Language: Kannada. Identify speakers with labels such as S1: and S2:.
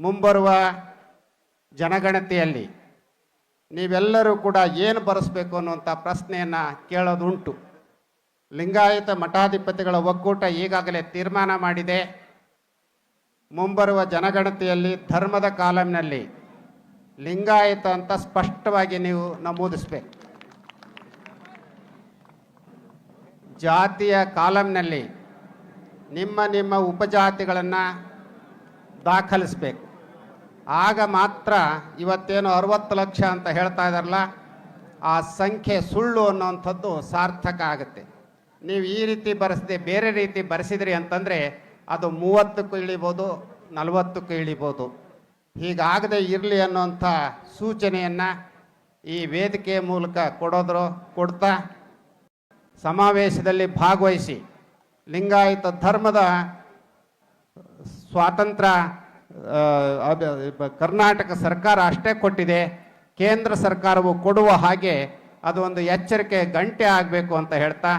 S1: ಮುಂಬರುವ ಜನಗಣತಿಯಲ್ಲಿ ನೀವೆಲ್ಲರೂ ಕೂಡ ಏನು ಬರೆಸ್ಬೇಕು ಅನ್ನುವಂಥ ಪ್ರಶ್ನೆಯನ್ನು ಕೇಳೋದುಂಟು. ಲಿಂಗಾಯತ ಮಠಾಧಿಪತಿಗಳ ಒಕ್ಕೂಟ ಈಗಾಗಲೇ ತೀರ್ಮಾನ ಮಾಡಿದೆ. ಮುಂಬರುವ ಜನಗಣತಿಯಲ್ಲಿ ಧರ್ಮದ ಕಾಲಂನಲ್ಲಿ ಲಿಂಗಾಯತ ಅಂತ ಸ್ಪಷ್ಟವಾಗಿ ನೀವು ನಮೂದಿಸಬೇಕು. ಜಾತಿಯ ಕಾಲಂನಲ್ಲಿ ನಿಮ್ಮ ನಿಮ್ಮ ಉಪಜಾತಿಗಳನ್ನು ದಾಖಲಿಸಬೇಕು. ಆಗ ಮಾತ್ರ ಇವತ್ತೇನು ಅರವತ್ತು ಲಕ್ಷ ಅಂತ ಹೇಳ್ತಾ ಇದ್ದಾರಲ್ಲ ಆ ಸಂಖ್ಯೆ ಸುಳ್ಳು ಅನ್ನೋವಂಥದ್ದು ಸಾರ್ಥಕ ಆಗುತ್ತೆ. ನೀವು ಈ ರೀತಿ ಬರೆಸದೆ, ಬೇರೆ ರೀತಿ ಬರೆಸಿದ್ರಿ ಅಂತಂದರೆ ಅದು ಮೂವತ್ತಕ್ಕೂ ಇಳಿಬೋದು, ನಲವತ್ತಕ್ಕೂ ಇಳಿಬೋದು. ಹೀಗಾಗದೆ ಇರಲಿ ಅನ್ನೋಂಥ ಸೂಚನೆಯನ್ನು ಈ ವೇದಿಕೆಯ ಮೂಲಕ ಕೊಡೋದ್ರು ಕೊಡ್ತಾ ಸಮಾವೇಶದಲ್ಲಿ ಭಾಗವಹಿಸಿ, ಲಿಂಗಾಯತ ಧರ್ಮದ ಸ್ವಾತಂತ್ರ್ಯ ಕರ್ನಾಟಕ ಸರ್ಕಾರ ಅಷ್ಟೇ ಕೊಟ್ಟಿದೆ, ಕೇಂದ್ರ ಸರ್ಕಾರವು ಕೊಡುವ ಹಾಗೆ ಅದು ಒಂದು ಎಚ್ಚರಿಕೆ, ಗಂಟೆ ಆಗಬೇಕು ಅಂತ ಹೇಳ್ತಾ